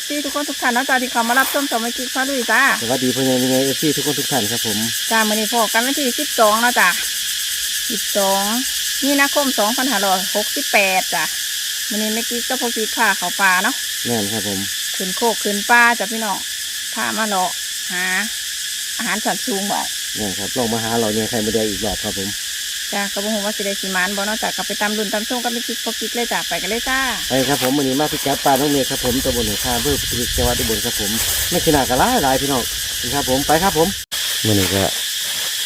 ฟซีทุกคนทุกท่านนะจ๊ะที่เข้ามารับชมสมัยกิจฟ้าลุยจ้าสวัสดีพ่อใหญ่ยังไงเอฟซีทุกคนทุกท่านครับผมจ้ามื่อนี้พบกันวันที่สิบสองแล้วจ้ะสิบสองมีนาคมสองพันห้าร้อยหกสิบแปดจ้ะมื่อนี้เมื่อกี้ก็พอกีข่าเขาปลาเนาะแน่นครับผมขึ้นโคกขึ้นป้าจ้ะพี่น้องพามาเลาะหาอาหารสัตว์สูงบ่แน่นครับลองมาหาเราเนี่ยใครมาได้อีกรอบครับผม จ้ากระบอกว่าสิได้สีมานบ่เนาะจ้ะกลับไปตามรุ่นตามช่วงกับเมื่อกี้พอกีเลยจ้ะไปกันเลยจ้าไปครับผมวันนี้มาพิกัดปลาน้องเมฆครับผมตำบลหัวคาอำเพื่อพิจิตรจังหวัดอุบลครับผมไม่ขนาดกันหลายหลายพี่น้องนี่ครับผมไปครับผมวันนี้ก็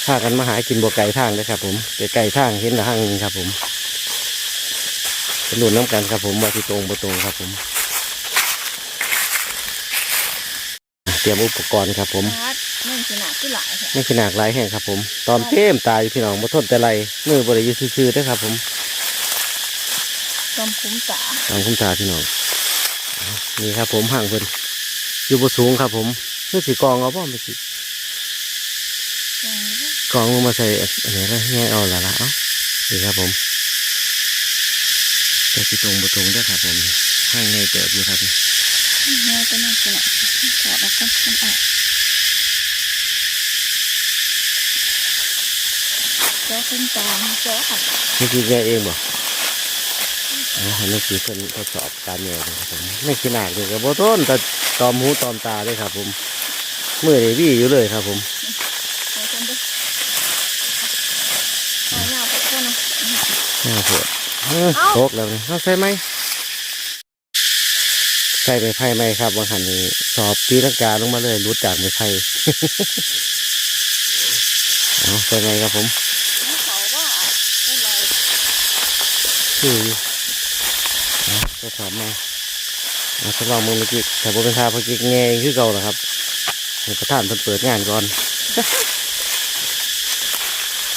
พากันมาหากินบัวไก่ทางเลยครับ ผมไก่ทางเห็นละห้างหนึงครับ ผมเป็นหนุนน้ำกันครับ ผมว่าที่ตรงบ่ตรงครับ ผม เตรียมอุปกรณ์ครับ ผม พัดนี่ขนาดที่หลายแท้ไม่ขนาดหลายแห่งครับ ผม ตอนเต็มตายพี่น้องมาทนแต่ไรมือบริยุทธ์ซื่อๆได้อครับ ผมจอมคุ้มจ๋าตามคุ้มตาพี่น้องนี่ครับ ผมห่างเพิ่นอยู่บนสูงครับ ผมเพื่อสีกองเอาบ่ไม่สิกองลงมาใส่อันนี้แล้วง่ายเอาละละเอ้านี่ครับผมแต่ที่ตรงบนตรงได้อครับ ผมห่างไงเติบอยู่ครับนี่แม่จะนั่งขนาดถอดออกกันมันออก จ้าคุ้มจ๋าเจ้าหันนี่คือแกเองบ่อ๋อนี่คือเพิ่นทดสอบการแย่นะครับผมไม่ขนาดเลยครับบ่ต้นแต่ตอมหูตอมตาเลยครับผมมือนี่วี่อยู่เลยครับผมเอาจนด้วยเอาหน้าไปก่อนนะน่าปวดเออโตกแล้วนี่เอาใส่ไหมใส่ไม้ไผ่ไหมครับบางหันนี้สอบตีลังกาลงมาเลยรุดจากไม้ไผ่เอาใส่ไหมครับผม เอาเขาว่าเป็นไร คืออยู่เอาจะถอดไหมเอาทดลองมือเมื่อกี้แต่ผมเป็นทาเมื่อกี้แงงคือเก่าเหรอครับให้ประธานเพิ่นเปิดงานก่อน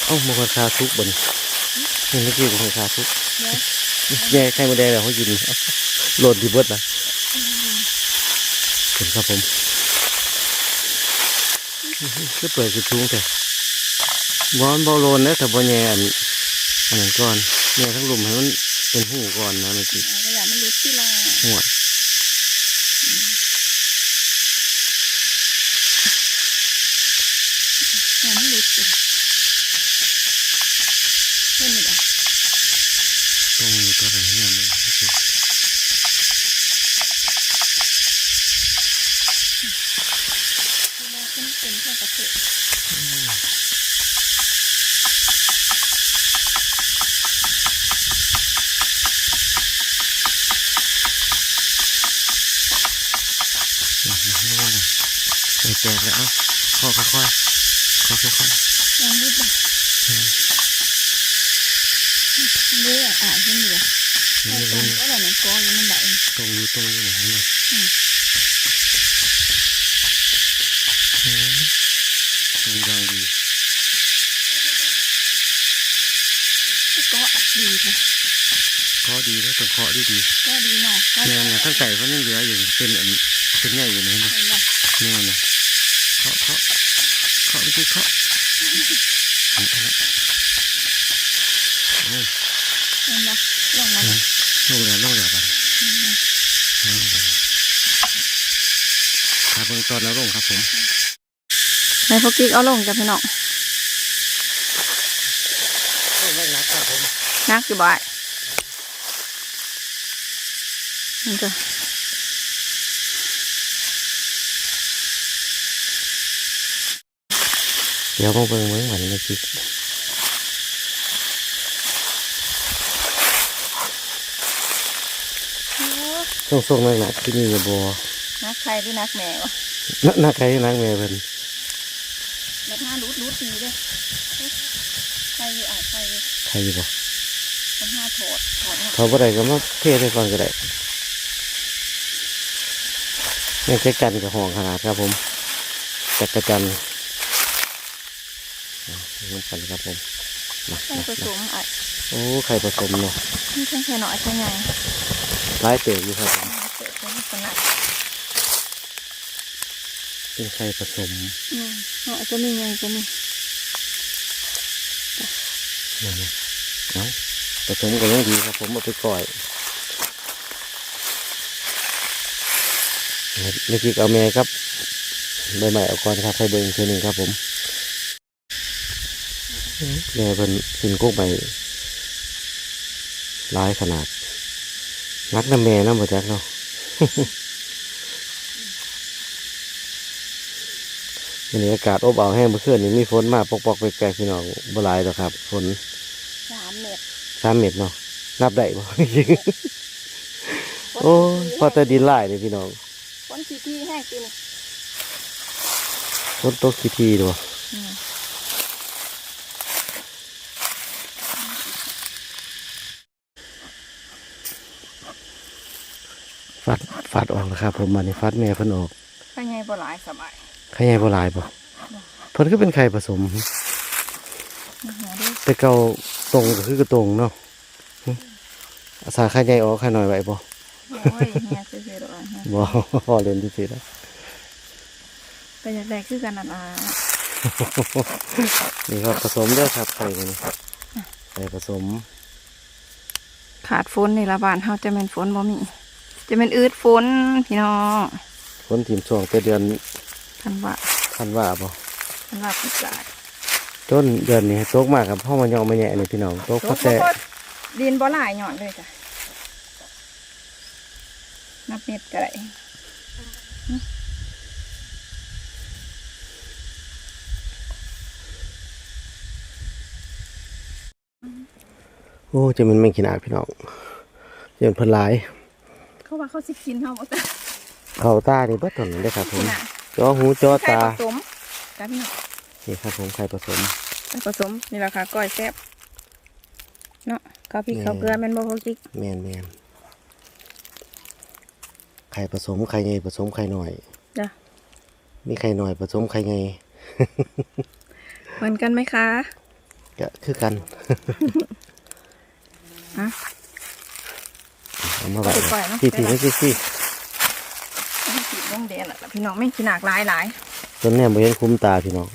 เอ้ามันคนคาทุกบนนี่เมื่อกี้ผมคนคาทุกแย่ไข่มาแดงแล้วเขากินโหล่นที่เบิดนะเห็นครับผมก็เปิดกระทุ้งแต่บอลบอลโลนนะแต่บอลแย่อันนั้นก่อน แย่ทั้งลุมให้มันเป็นหูก่อนนะเมื่อกี้เอาขยะมันรุดที่เราหัวขยะมันรุดอยู่เห็นไหมจ๊ะต้องอยู่ตัวไหนเนี่ยมันโอเค คือว่าเป็นเป็นแค่กระเทาะ ไม่ว่ากันใส่ แตกแล้วเอ้าค่อยค่อยค่อยค่อยค่อยยังรุดอะเลือดอะเห็นไหมจ๊ะๆไอ้นี่ตรนี่งก็เลยมันกออยู่มันได้ตรงอยู่ตรงอยู่ไหนเนี่ยอืมอืมตรงยางดีก็ดีค่ะเคาะดีแล้วต้องเคาะดีดีก็ดีเนาะก็แม่นนะทั้งไก่เขายังเหลืออยู่เป็นอันเป็นใหญ่อยู่นะเห็นไหมเห็นไหมแม่นนะ เคาะเคาะเคาะไม่ใช่เคาะเอาเอาละโอ้ยเห็นไหมลงมาลงแล้วลงแล้วบัดลงแล้วครับเบื้องต้นแล้วลงครับผมในพวกกิ๊กเอาลงจ้ะพี่น้องลงแรกนักครับผมนักอยู่บ่ายนี่จ้ะ เดี๋ยวมาเบิ่งเมืองเหมือนเมื่อกี้ส่งส่งๆหนักๆที่นี่อย่าบัวนักใครหรือนักแมวนักนักใครนักแม่เพิ่นนักห้ารูดรูดทีเด้อใครอยู่อะใครอยู่ใครบ่คนห้าโถดโถดเขาบ่ได้ก็มาเทศให้ฟังก็ได้แม่ใช้กันกับห้องขนาดครับผมจักรจันทร์ อะเหมือนกันครับผมมาใครผสมอะโอ้ไข่ผสมเนาะนี่แค่แค่หน่อยใช่ไงหลายเติบอยู่ครับผมเกิดเป็นขนาดเป็นไข่ผสมอืมเนาะก็มีไงก็มีนั่นนะเอ้าผสมกันยังดีครับผมเอาไปก่อยไม่คิดเอาแม่ครับใบใหม่เอาก่อนครับให้เบิ่งเทีนึงครับผม แม่เป็นขึ้นกุ๊กใบหลายขนาด นักน้ำแม่น้ำบ่จักเนาะวันนี้อากาศอบอ้าวแห้งเมื่อคืนนี้มีฝนมาปอกๆแปลกๆพี่น้องบ่หลายหรอกครับฝนสามเม็ดสามเม็ดเนาะนับได้บ่โอ้ยพอแต่ดินหลายเลยพี่น้องคนขี้ที่แห้งกินฝนตกทีทีด้วย ฟัดฟัดออกแล้วครับ ผมมานี่ฟัดแม่เพิ่นออกไปไงบ่หลายสบายไข่ใหญ่บ่หลายบ่เพิ่นก็เป็นไข่ผสมมาหาดูแต่เก่าตรงก็คือกระตรงเนาะหึอาสาไข่ใหญ่ออกไข่น้อยไว้บ่โอ้ยเฮียซื้อๆดอกเฮียบ่พอเล่นที่สิแล้วไปอยากได้คือกันนั่นล่ะนี่ครับผสมเด้อครับไข่กันนี่ไข่ผสมขาดฝนนี่ละบ้านเฮาจะเป็นฝนบ่มี จะเป็นอืดฝนพี่น้องฝนทีมช่วงแต่เดือนคันว่าธันวาบ่คันว่าปีกายต้นเดือนนี้ตกมากครับพ่อมันยองมาแย่นี่พี่น้องตกตพักกแต่บ่พอดินบ่หลายหย่อนเลยจ้ะนับเม็ดก็ได้โอ้จะมันไม่กินอาดพี่น้องเดือนเพิ่นหลาย เขาว่าเขาสิกินเฮาบ่จ้ะเข้าตานี่เบิดต้นเลยครับผมขนาดจอหูจอไข่ตาผสมจ้ะพี่น้องนี่ครับผมไข่ผสมไข่ผสมนี่ราคาก้อยแซ่บเนาะข้าวพริกแม่ข้าวเกลือแม่นบ่พอกิกแมนแมนไข่ผสมไข่ใหญ่ผสมไข่หน่อยจ้ะมีไข่หน่อยผสมไข่ใหญ่เหมือนกันไหมคะก็คือกันฮะ เอามาไว้ไปปล่อยเนาะ พี่พี่ไม่พี่พี่สีแดงแดงๆล่ะพี่น้องไม่ขี้หนักหลายหลายต้นเนี่ยบ่เห็นคุ้มตาพี่น้อง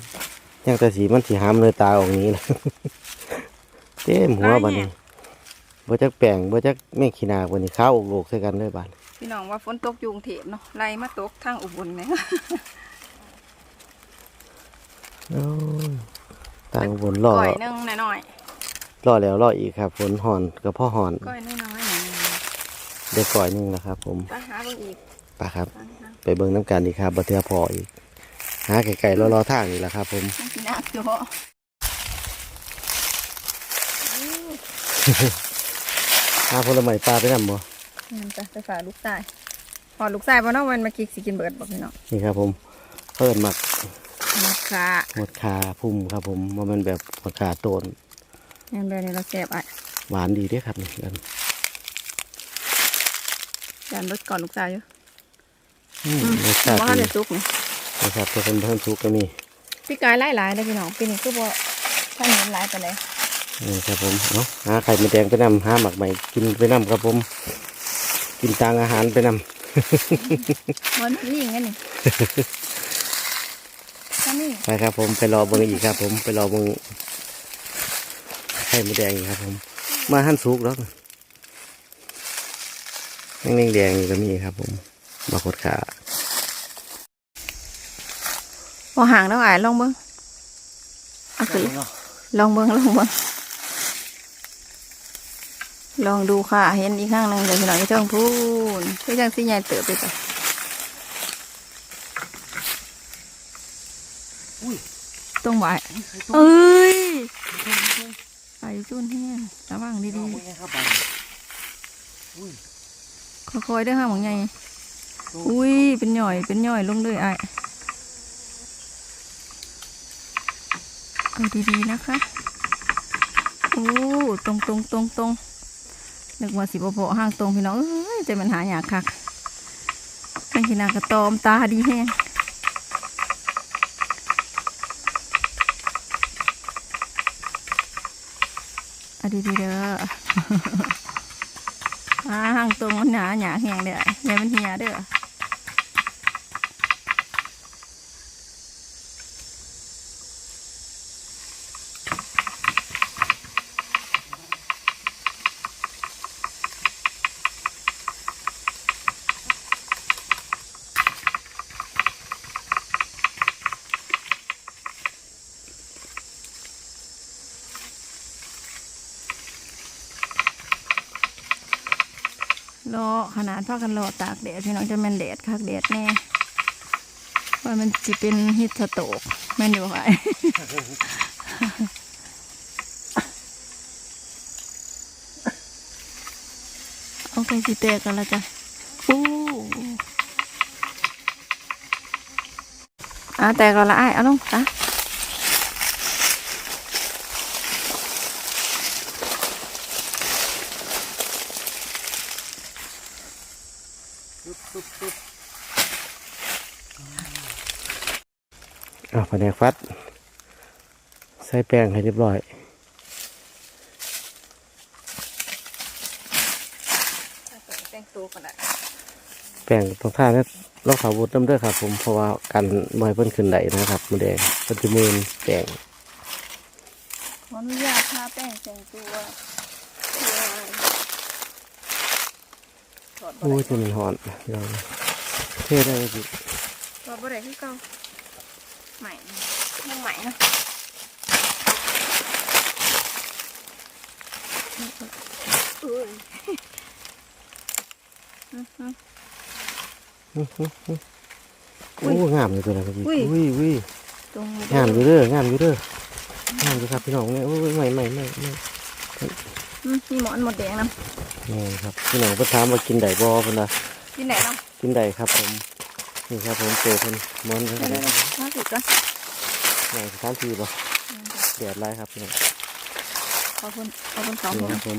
ยังแต่สีมันสีหามเลยตาออกนี้นะเต็มหัวบัดนี้บ่จักแป้งบ่จักแม่งขี้หนาบัดนี้ข้าวอกโลกใส่กันเลยบัดพี่น้องว่าฝนตกอยุงเทพเนาะไล่มาตกทางอุบลเนี่ยโอ้ยต่างบนล่อก้อยหนึงหน่อยล่อแล้วล่ออีกครับฝนห่อนกับพ่อห่อนๆก้อยน้อยๆหน่อย ได้ก่อยหนึงแล้วครับ ผมๆไปหาเบิ่งอีกไปครับ ไปหาไปเบิ่งน้ำกันอีกครับบัเทือพออีกหาไก่ๆรอๆทางนี่แหละครับ ผมไม่ขี้หนักจ้ะหาผลไม้ปลาไปนำบ่นี่นจ้ะไปฝากลูกชายพอลูกชายบ่เนาะวันมากิกสิกินเบิดบ่พี่น้องนี่ครับ ผมเพิ่นหมักมาค่ะหมดคาพุ่มครับ ผมว่ามันแบบหมดคาโตน แม่นแบบนี้เราแซ่บอะ หวานดีเด้วยครับนี่กัน จานรถก่อนลูกชายอยู่อืมอืมรสชาติบ่ดีได้สุกนี่นะครับตัวเป็นเพิ่มซุกก็มีพี่กายหลายๆเลยพี่น้องปีนี้คือบ่ท่านเห็นหลายปานใดนี่ครับผมเนาะหาไข่มดแดงไปนำหาหมักใหม่กินไปนำครับผม กินตางอาหารไปนำมันนี่งั้นนี่ท่านนี่ไปครับผมไปรอเบิ่งอีกครับ ผมไปรอเบิ่งไข่มดแดงอีกครับ ผม มาหั่นซุกแล้ว ยังแดงๆอยู่ก็มีครับ ผมมาขดขาพอห่างแล้วอะลองเบิ่งเอาสิลองเบิ่งลองเบิ่งลองดูค่ะ เห็นอีกข้างหนึงเดี๋ยวพี่น้องจะเทิงพูนคือจังสิใหญ่เติบไปจ้ะตรงไหวเอ้ยไปจุนแห้งระวังดีๆ ค่อยๆเด้อค่ะหมองใหญ่อุ้ยเป็นหน่อยเป็นหน่อยลงเลยไอ้ายเอาดีๆนะคะโอ้ตรงตรงตรงตรงนึกว่าสิบโปะห้างตรงพี่น้องเอ้ยแต่มันหาอยากคักเป็นขีนากระตอมตาดีแห้งอดีๆเด้อ อ่าห่างตรงมันหนาหยาแห้งเด้ออย่ามันเหียเด้อรอ ขนาดพากันรอตากแดดพี่น้องจะแม่นแดดคักแดดแน่ว่ามันจะเป็นฮิตสโตกแม่นอยู่ค่ะโอเคสิเตะกันและจ้ะอู้อะแต่ก่อนละไอ้เอาลงอะ นกฟัด ใส่แป้งให้เรียบร้อยแต่งตัวกันละแป้งต้องท่าเนี่ยเราขาวบุดน้ำเด้อครับ ผมเพราะว่ากันบ่อยเพิ่นขึ้นไหลนะครับมือแดงเพิ่นจะมืนแดงขออนุญาตทาแป้งแต่งตัวถอดบ่โอ้ยได้จะมันหอนลองเท่ได้จิถอดบ่ได้คือเก่า ใหม่ยังใหม่เนาะเอ้ยอื้อหือโอ้งามเลยตัวนั้นครับพี่อุ้ยอุ้ยอุ้ยตรงนี้งามอยู่เด้องามอยู่เด้องามอยู่ครับพี่น้องเนี่ยโอ้ยใหม่ใหม่ใหม่ใหม่อืมมีหมอนหมดแดงนะนี่ครับพี่น้องเพิ่นถามว่ากินได้บ่เพิ่นนะที่ไหนเนาะกินได้ครับผม นี่ครับผมเจอเพิ่นมอนเพิ่นเดี๋ยวไหนเดี๋ยวล่าสุดก็สถานที่บ่แดดไล่ครับพี่น้องขอบคุณขอบคุณสองนี่คนครับผม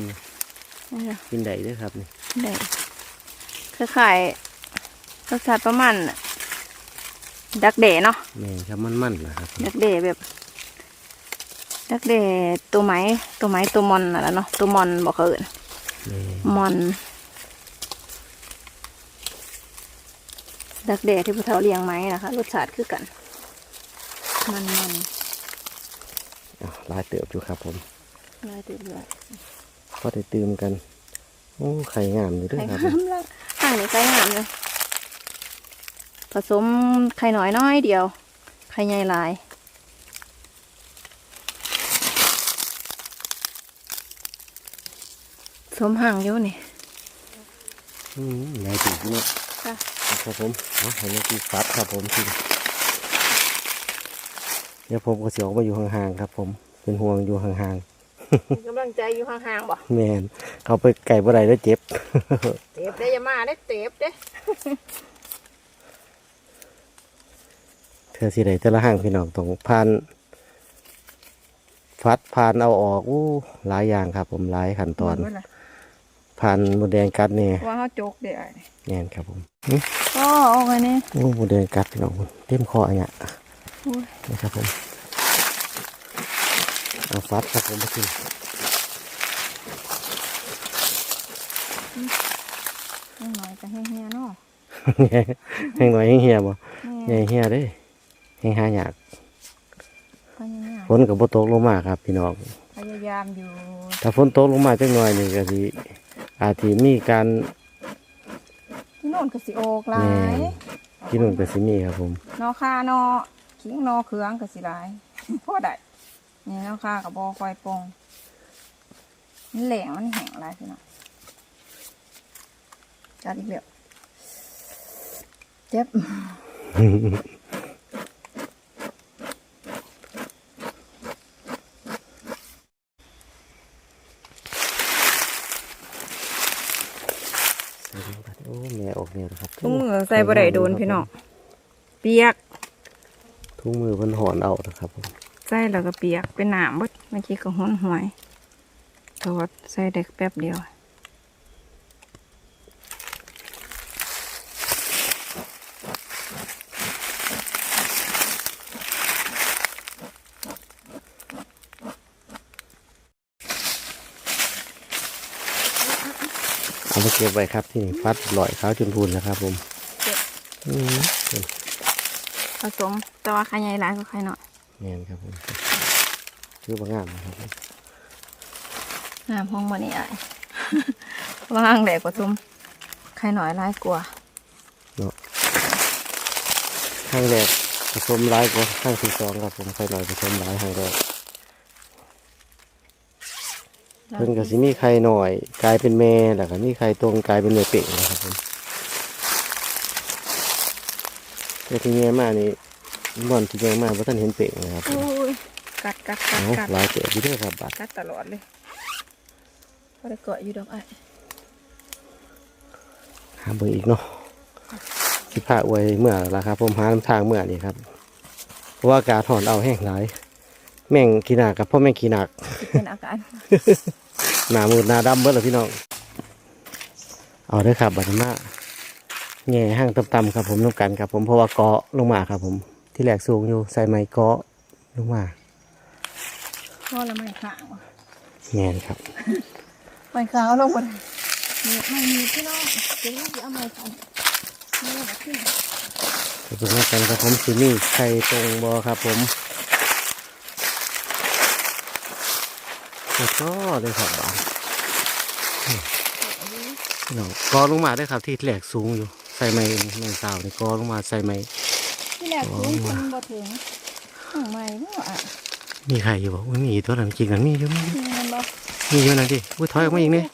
นี่จ้ะกินได้เด้อครับนี่ได้คือขายรสชาติประมาณดักเดเนาะแม่นครับมันๆนะครับ ดักเดแบบ ดักเดตัวไหมตัวไหมตัวมอนน่ะแหละเนาะตัวมอนบอกเขาเอื่นนี่มอน ดักเดที่พวกเขาเลี้ยงไหมนะคะรสชาติคือกัน มันมันอะลายเติบอยู่ครับผมลายติดเลยพอได้ตื่มกันโอ้ไข่งามอยู่เด้อไข่ครับงามละห่างนี่ไข่งามเลยผสมไข่น้อยน้อยเดียว ไข่ใหญ่หลายสมห่างอยู่นี่อืมลายติดเนี่ยค่ะ ครับผมเนาะให้มันกินฟัดครับผมทีเดี๋ยวผมก็เสียออกมาอยู่ห่างๆครับผมเป็นห่วงอยู่ห่างมีกำลังใจอยู่ห่างๆบ่ๆแมนเขาไปไก่บ่ได้แล้วเจ็บเต็บได้อยามาได้เต็บเด้เธอสิได้แต่ละห่างพี่น้องต้องผ่านฟัดผ่านเอาออกอู้หลายอย่างครับ ผมหลายขั้นตอนหมดเวลาผ่านหมดแดงกัดเนี่ยว่าเขาจกเดี๋ยวแน่นครับผม ก็ออกไปนี่โอ้หมดแดงกัดพี่น้องเต็มคออันเนี้ยโอ้ยนะครับผมเอาฟัดครับผมมากินยังหน่อยจะเฮียๆเนาะแห้งหน่อยแห้งเหี่ยบ่นี่แห้งเหี่ยเด้แห้งหายากก็ยังฝนกับบ่ตกลงมาครับ พี่น้องพยายามอยู่ ถ้าฝนตกลงมาจักหน่อยนี่ก็สิอาจสิมีการที่โน่นก็สิโอกหลาแม่ยที่นู่นก็สิมีครับผม นอคานอขิงนอเครืองก็สิหลายพอได้นี่นอคากับบอคอยปองมันแหลงมันแห้งหลายพี่น้องจัดอีกแล้วเจ็บ โอ้แม่ออกแนวนะครับ ถุงมือ ใส่บ่ได้โดนพี่น้องเปียกถุงมือเพิ่นหอนเอานะครับผมใส่แล้วก็เปียกเป็นหนามเบดเมื่อกี้ก็ห้อนหวยทอดใส่ได้แป๊บเดียวเอาไปก็บไว้ครับที่นี่ฟัดลอยขาวจนพูนนะครับผมเก็บอืม ผสมแต่ว่าไข่ใหญ่หลายกว่าไข่น้อยแม่นครับผมคือว่างามนะครับผมงามห้องมันนี่อ้ายว่างแหลกผสมไข่น้อยหลายกว่าข้างแรกผสมร้ายกว่าข้างที่สองครับผมใส่หน่อยผสมร้ายข้างแรกเพิ่นก็สิมีไข่หน่อย กลายเป็นแม่แล้วก็มีไข่ตรงกลายเป็นแม่เป่งนะครับผม แต่ที่แม่มานี่บ่อนที่แม่มาบ่ทันเห็นเป่งนะครับผมอุ้ยกัดกัดกัดเอากัดหลายเจ๋อยู่เด้วยครับบัดกัดตลอดเลยก็ได้เกาะอยู่ดอกไอ้ายหาเบิ่งอีกเนาะสิพาอวยเมื่อละครับ ผมหาทางเมื่อนี่ครับ เพราะว่าอากาศถอนเอาแห้งหลาย แม่งขี้หนักกับพ่อแม่งขี้หนักสิเป็นอาการหนามืดหนาดำเบิดเลยพี่น้อง เอาเด้อครับบัดนี้มา แง่ห้างต่ำๆครับผมน้ำกันครับผมเพราะว่าเกาะลงมาครับผมที่แหลกสูงอยู่ใส่ไม้เกาะลงมาพ่อละไม่ข้างว่ะแง่นครับไม่ข้างเอาลงบนมีไม่มีพี่น้องเดี๋ยวนี้เอาไม้ข้างนี่แบบขึ้นขอบคุณมากกันครับผมซีนี่ไข่ตรงบอครับผมแล้วก็เลยครับบานพี่น้องกอลงมาได้อครับที่แหลกสูงอยู่ใส่ไม้ไม้สาวนี่กอลงมาใส่ไม้ที่แรกสูงคนบ่ถึงข้างไม่เนาะอะมีใครอยู่บอกว่ามีตัวนั้นจริงกันมีอยู่มีอยู่นี่มันบ่มีอยู่นั่นดิอุ้ยถอยออกมาอีกนี่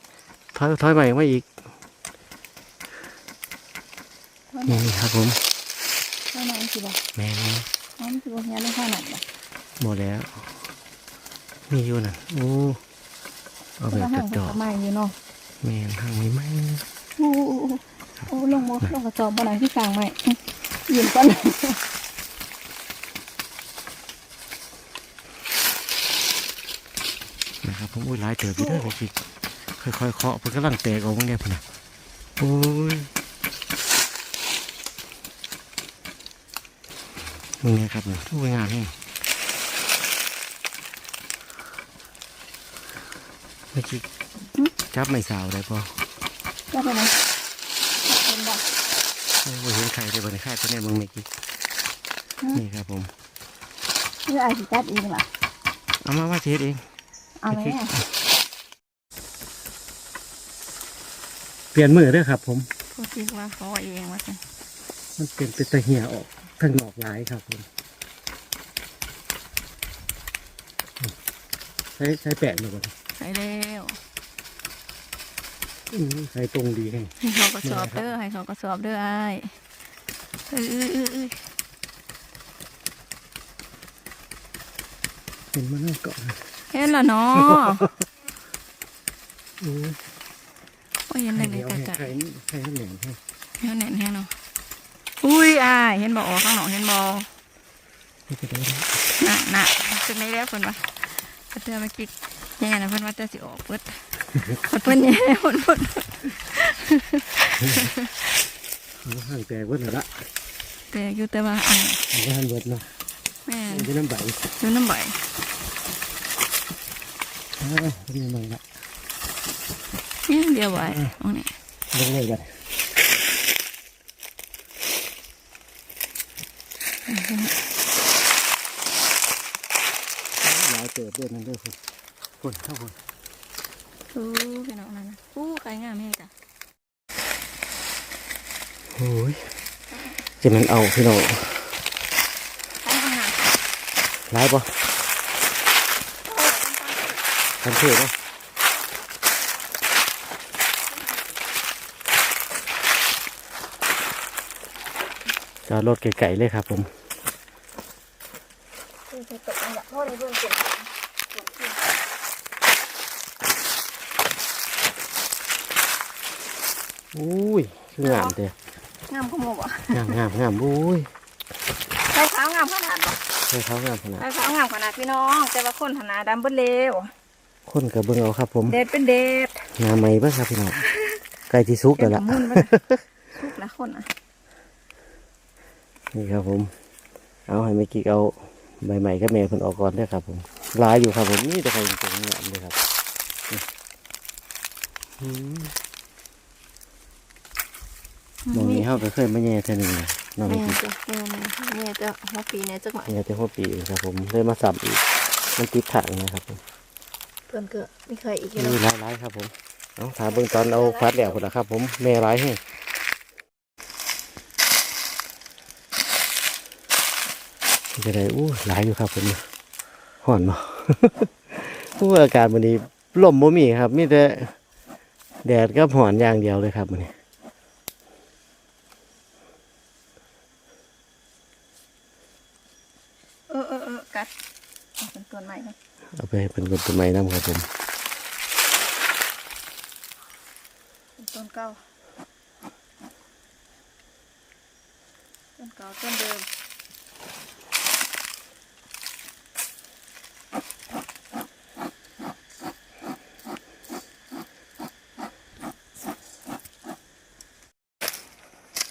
ถอยถอยใหม่ออกมาอีกนี่ครับผมข้างในสิบ่แม่นี่น้องสิบ่เฮียนข้างนั้นบ่หมดแล้ว มีอยู่นั่นโอ้เอาแบบแล้วห่างจกัอบไม้อยู่เนาะๆแม่นทางไม่ไหมโอ้ โหโอ้ลงบ่ลงกระสอบบ่ไหนที่กลางไม้ยืนก่อนนะครับผมอุ้ยหลายเติบอยู่เด้อพี่ค่อยๆเคาะเพิ่นกำลังแตกออกมาแน่พุ่นน่ะโอ้ยมึงไงครับเนี่ยอุ้ยงามแฮงเมื่อกี้จับไม่สาวได้พอแล้วไปไหนเป็นบ่ โอ้ยเห็นไข่ได้บ่ในไข่ตัวนี้มึงเมื่อกี้นี่ครับผมคืออาสิจัดเองล่ะเอามาว่าสิเฮ็ดเอง เอาไหมอะเปลี่ยนมือเด้อครับ ผมพูดจริงว่าเขาเองว่าจังมันเป็นเป็นตะเหี่ยออกทั้งดอกหลายครับผมใช้ใช้แปะหน่อยก่อนใส่แล้วอื้อ ใช้ตรงดีแฮงให้เขากระสอบเด้อให้เขากระสอบเด้อไอ้ายเอ้ยเอ้ยเอ้ยเอ้ยเป็นมันน่าเกาะนะเห็นและเนาะโอ้ยโอ้ยเห็นได้ไข่เลเหยนียวกะแห้งกะไข่ไข่เหนียวแห้งเห็นแน่นแห้งเนาะอุ้ยอ้ายเห็นบ่ออกข้างนอกเห็นบ่นี่จะได้ไหมน่ะน่ะจุดนี้แล้วเพิ่นว่าเพิ่นเตือนเมื่อกี้แย่นะเพิ่นว่าจะสิออกเบิดเพิ่น แย่เพิ่นเพิ่นเอาห่างแตกเบิดแล้วละแต่อยู่แต่ว่าอันเอาไว้หันเบิดเนาะแม่นมันจะน้ำใบอยู่น้ำใบอ้าวเป็นยังไงละเนี่ยเดียวไว้ตรงนี้ลงเลยกันหลายเติบด้วยนั่นเด้อคุณคุณเท่าคุณ อู้พี่น้องนั่นนะอู้ใครงามแม่จ้ะโอ้ยจะมันเอาพี่น้องใครทำงานร้ายปะทันเทปะจอดรถไก่ๆเลยครับผมคือจะตกอันดับพ่อในเบื้องต้น อุ้ยคืองามเด้องามขโมยบ่งามงามงามอุ้ยใครขาวงามขนาดบ่ใช่เขางามขนาดใครขาวงามขนาดพี่น้อง แต่ว่าคนหนาดำเบิ้เลวคนกับเบิ้งเอาครับ ผมเด็ดเป็นเด็ดงามไหมบ้างครับพี่น้องไก่ที่ซุกเป็กันนละมุ่นบ่ทุกละคนอะนี่ครับผม เอาให้ไม่กี่เอาใบใหม่กับแม่เพิ่นออกก่อนเด้อครับ ผมหลายอยู่ครับผมนี่แต่ใครจริงๆงามเลยครับนี่อืม มองนี้เฮาก็เคยมาแย่เท่านึงนะน้องแม่นี่จ้ะแม่แม่จะหัวปีเนี่ยจักหน่อยแย่แต่หัวปีเองครับผมเลยมาสับอีก มันติดถังนะครับผมเพิ่นก็ไม่เคยอีกนี่แล้วหลายๆครับผมเอาถามเบิ่งตอนเอาฟัดแล้วพุ่นล่ะครับ ผมแม่หลายแฮงจะได้อู้หลายอยู่ครับผมห่อนเนาะผู้อากาศวันนี้ลมบ่มีครับมีแต่แดดกับห่อนอย่างเดียวเลยครับวันนี้ เออเออเออ กัดเอาเป็นต้นใหม่นะเอาไปให้เป็นคนต้นไม้น้ำครับผมเป็นต้นเก่าต้นเก่าต้นเดิม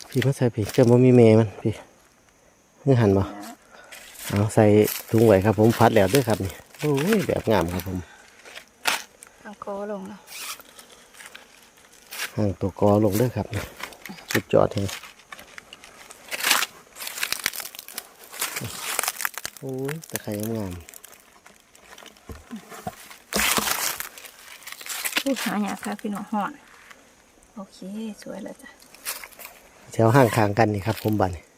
พี่มาใส่พี่เจะบ่มีแม่มันพี่นี่หันบ่นะ เอาใส่ถุงไว้ครับ ผมพัดแล้วเด้วยครับนี่โอ้ยแบบงามครับผมทางคอลงแล้วห่างตัวกอลงเด้วยครับนี่สุดยอดเลยโอ้ยตะไคร้งามอู้หาหยาค่ะพี่น้องห่อน โอเค สวยแล้วจ้ะแถวห่างคางกันนี่ครับผมบัดน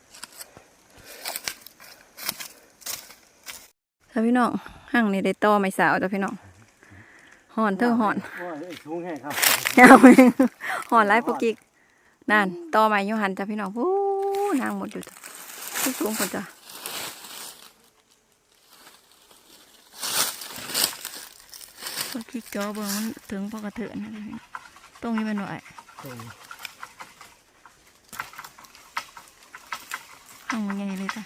ถ้าพี่น้องห่างนี่ได้ต่อไม่สาวจ้ะพี่น้องห่อนเท่าห่อนสูงแห้งครับเอาไปห่อนไล่ปกิกนั่นต่อใหม่อยูหันจ้ะพี่น้องโอ้นางหมดอยู่จ้ะทุกสูงคนจ้ะปกิกจอเบิ่งมันถึงพอกระเถินนะพี่น้องตรงนี้มันไหวห่างมันใหญ่เลยจ้ะ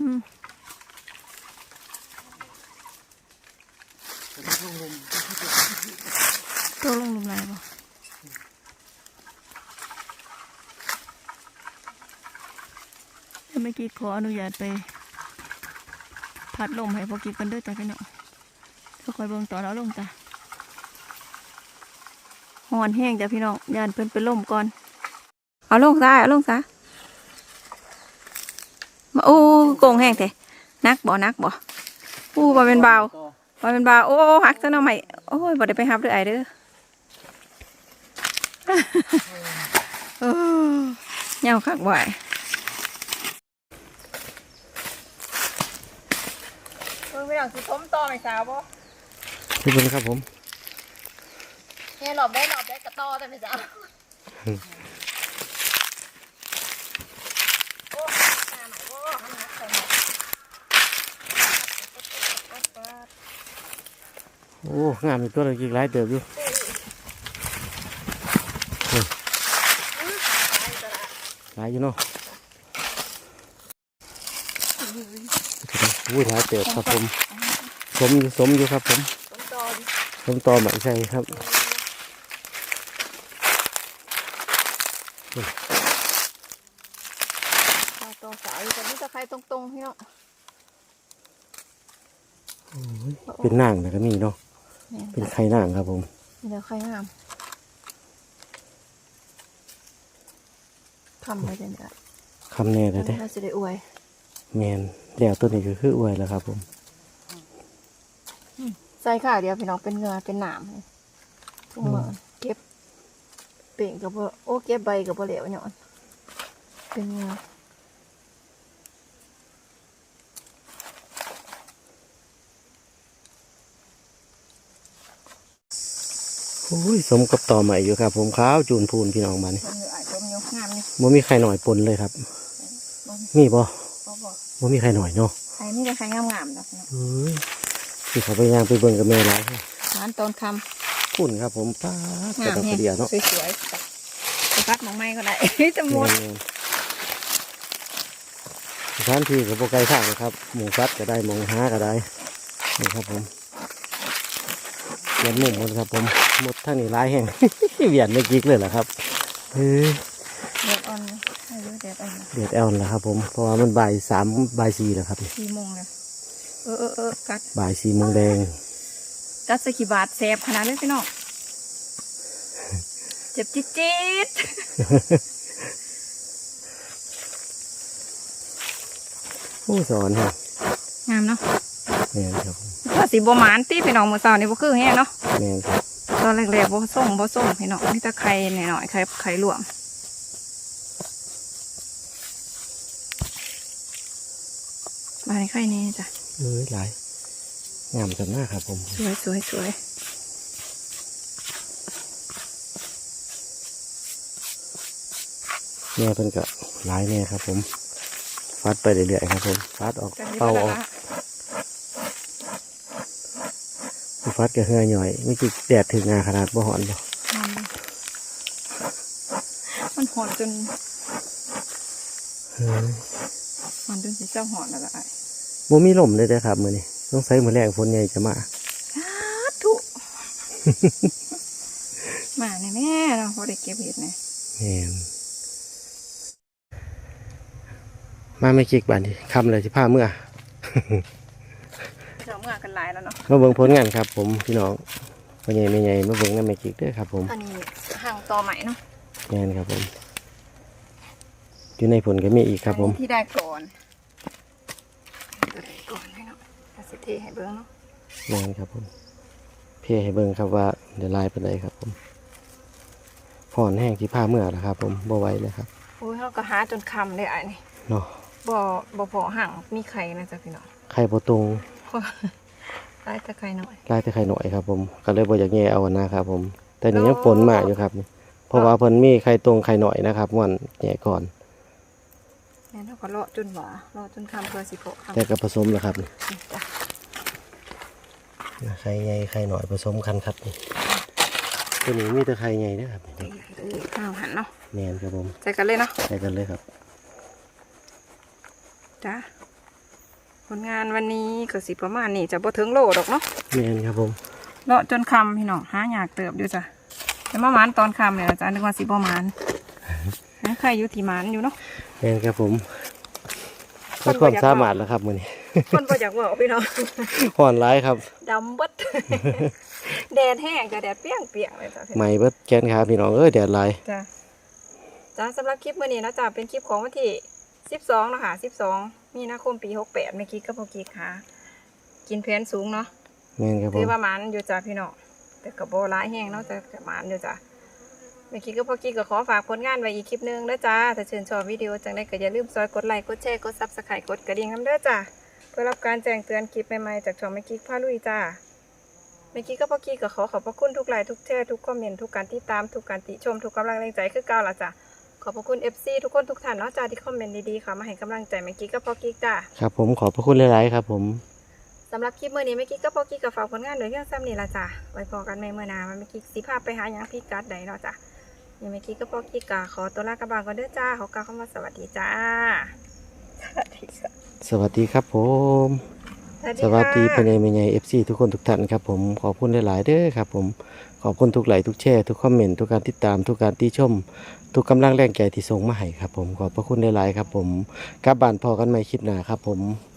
อืมตัวลงหลุมไหนบ่ เมื่อกี้ขออนุญาตไป พัดลมให้พวกกินกันด้วยจ้ะพี่น้องก็คอยเบิ่งต่อนเอาลงจ้ะหอนแห้งจ้ะพี่น้องยานเพิ่นเป็นลมก่อน เอาลงซะเอาลงซะมาโอ้โกงแห้งแท้นักบ่นักบ่อู้บ่เป็นเบาบ่เป็นเบาโอ้หักซะหน่อยใหม่โอ้ยบ่ได้ไปหับด้อไอเด้อโอ้เหงาคักบ่ไอ เพิ่งไปหลังสิผมต่อไม่สาวบ่ทุกคนครับผมเนี่ยหลอบได้หลอบได้กระต่อแต่ไม่สาวโอ้หน้าใหม่โอ้หันหักใส่หมดโอ้งามอยู่ตัวเราอีกหลายเติบอยู่หลายอยู่เนาะ อุ้ยหลายเติบครับผม สมอยู่สมอยู่ครับผมผมต่อดิผมต่อใหม่ใช่ครับต่อต่อสาวอยู่แต่นี่จะใครตรงๆพี่น้องเป็นนางนะก็มีเนาะเนี่ยเป็นไข่นางครับผมเดี๋ยวใครงามทำไปเดี๋ยวนี้คำแน่เลยเด้เราจะได้อวยแมน แล้วตัวนี้ก็คืออวยแล้วครับผมใส่ข้าวเดียวพี่น้องเป็นเงาเป็นหนามเลยทุกมื้อเก็บเป่งกับบ่โอ้เก็บใบกับบ่เหลวเนี่ยเป็นเงาโอ้ยสมกับต่อใหม่อยู่ครับ ผมขาวจูนพูนพี่น้องมันเป็นเงาอาจจะมีงามนี่บ่มีใครหน่อยปนเลยครับบ่มีบ่ บ่บ่บ่มีใครหน่อยเนาะใครนี่ได้ใครงามๆดอกเนาะเอ้ยที่เขาไปย่างไปเบิ่งกับแม่ร้ายร้านต้นคพุ่นครับผมป้าดำกระงามดอกแฮกระเดียเนาะสวยๆจ้ะไปพัดหมองไม้ก็ได้จะหมดแม่นๆสถานที่กับโปไกลทางนะครับหมูซัดก็ได้หมองหาก็ได้นี่ครับผมเวียนหมุ่มหมดครับผมหมดทั้งนี้ร้ายแห้งเวียนไม่กิกเลยเหรอครับเฮ้ยแดดอ่อนให้ดูแดดอ่อน เดือดแอลแล้วครับผมเพราะว่ามันบ่ายสามบ่ายสี่แล้วครับสี่โมงเลยเออเออเออกัดบ่ายสี่โมงแดงกัดสกิบาทแสบขนาดนี้พี่น้องเจ็บจิ๊ดจิ๊ดผู้สอนครับงามเนาะแม่นครับผมว่าสีบหมานตีพี่น้องมือเสานี่บ่คือแห้เนาะแม่นครับตอนแรกๆบ่ส่งบ่ส่งพี่น้องนี่แต่ไข่หน่อยๆไข่ไข่หลวง มาในไข่นี้จ้ะเอ้ยหลายงามจังหน้าครับผม สวยสวยสวยแม่เพิ่นก็หลายแน่ครับผมฟัดไปเรื่อยๆครับผมฟัดออกกันนี้เป่าก็อละอกฟัดกับเหือหน่อยไม่กี่แดดถึงงาขนาดบ่หอนบ่งามเลยมันหอนจนเฮ้ยหอนจนสิเจ้าหอนแล้วล่ะอ้าย บ่มีลมเลยเด้อครับมื้อนี้ต้องใส่มื้อแรงฝนใหญ่จะมาสาธุมาในแม่เราะพอได้เก็บเห็ดเนี่ยแม่นมาไม่คิกบานทีคำเลยที่ผ้าเมื่อ เราเมื่อกันหลายแล้วเนาะมาเบิ่งผลงานครับ ผมพี่น้องพ่อใหญ่แม่ใหญ่มาเบิ่งน้ำแม่คิกเด้อครับ ผมอันนี้ห่างต่อใหม่เนาะแม่นครับผม อยู่ในผลก็มีอีกครับผมอันนี้ที่ได้ก่อนตัวใดก่อนให้เนาะ อาสิเทให้เบิ้งเนาะแม่นครับผมเพี่ให้เบิ่งครับว่าเดี๋ยวลายเป็นไรครับผมห่อนแห้งที่ผ้าเมื่อแล้วครับ ผมบ่ไหวเลยครับโอ้ยเราก็หาจนคำเลยไอ้นี่เนาะบ่บ่พอห่างมีไข่นะจ๊ะพี่น้องไข่บ่ตรงได้แต่ไข่หน่อยลายแต่ไข่หน่อยครับ ผมก็เลยบ่อยากแย่เอานะครับ ผม แต่นี่ยังปนมาอยู่ครับเพราะว่าเพิ่นมีไข่ตรงไข่หน่อยนะครับม่วนแย่ก่อนแม่นเราก็เลาะจนหวาเลาะจนคำเพื่อสิโผล่คำแต่ก็ผสมแล้วครับนี่จ้ะ ไข่ใหญ่ไข่หน่อยผสมกันครับนี่ตัวนี้มีแต่ไข่ใหญ่นะครับนี่ข้าวหันเนาะแมนครับผมใจกันเลยเนาะใส่กันเลยครับจ้ะผลงานวันนี้ก็สิประมาณนี้จะบ่ถึงโลดอกเนาะแมนครับผมเลาะจนคำพี่น้องหาอยากเติบอยู่จ้ะแต่มาหมานตอนคำเนี่ยจ้ะนึกว่าสิบ่หมานนะใครอยู่ที่หมานอยู่เนาะแมนครับผมคมีนบ่ความอยากสามารถแล้วครับมือนี้ คนก็อยากบอกพี่น้องห่อนร้ายครับดำเบิดแดดแห้งจ้ะแดดเปรี้ยงเปียงๆเลยจ้ะพี่น้องใหม่เบิดแกนขาพี่น้องเอ้ยแดดลายจ้ะจ้ะสำหรับคลิปมื่อนี้นะจ้ะเป็นคลิปของวันที่สิบสองนะคะสิบสองมีนาคมปีหกแปดเมื่อกี้ก็พอกี้ค่ะ กินเพนสูงเนาะแมนครับผถืมอว่าหมันอยู่จ้ะพี่น้องแต่กับโบร้ายแห้งเนาะแต่กับหมันอยู่จ้ะเมื่อกี้ก็พอกี้ก็ขอฝากผลงานไว้อีกคลิปหนึงนะจ้าถ้าชื่นชอบวิดีโอจังได้ก็อย่าลืมซอยกดไลค์กดแชร์กดซับสไครต์กดกระดิ่งน้ำเด้อจ้ะ เพื่อรับการแจ้งเตือนคลิปใหม่ๆจากช่องเมื่อกี้พาลุยจ้าเมื่อกี้ก็พอกี้ก็ขอขอบพระคุณทุกไลค์ทุกแชร์ทุกคอมเมนต์ทุกการติดตามทุกการติชมทุกกำลังแรงใจคือเก่าละจ้ะขอบพระคุณ FC ทุกคนทุกท่านเนาะจ้าที่คอมเมนต์ดีๆค่ะมาให้กำลังใจเมื่อกี้ก็พอกี้จ้าครับผมขอบพระคุณหลายๆครับผมสำหรับคลิปมื่อนี้เมื่อกี้ก็พอกี้กับฝากผลงานโดยเรื่องซ้ำนี่ละจ้ะไว้พอกันใหม่เมื่อหนามันเมื่อกี้สิพาไปหาหยังพี่กัดใดเนาะจ้ะยังเมื่อกี้ก็พอกี้กาขอตัวลากระบางก่อนเด้อจ้าขอกล่าวคำว่าสวัสดีจ้าสวัสดีจ้ะ สวัสดีครับผม สวัสดีพ่อใหญ่แม่ใหญ่เอฟซีทุกคนทุกท่านครับผมขอบคุณหลายๆเด้อครับผมขอบคุณทุกไลค์ทุกแชร์ทุกคอมเมนต์ทุกการติดตามทุกการติชม ทุกกำลังแรงใจที่ส่งมาให้ครับผมขอบพระคุณหลายๆครับผมกลับบ้านพอกันใหม่คลิปหน้าครับผมบายค่ะ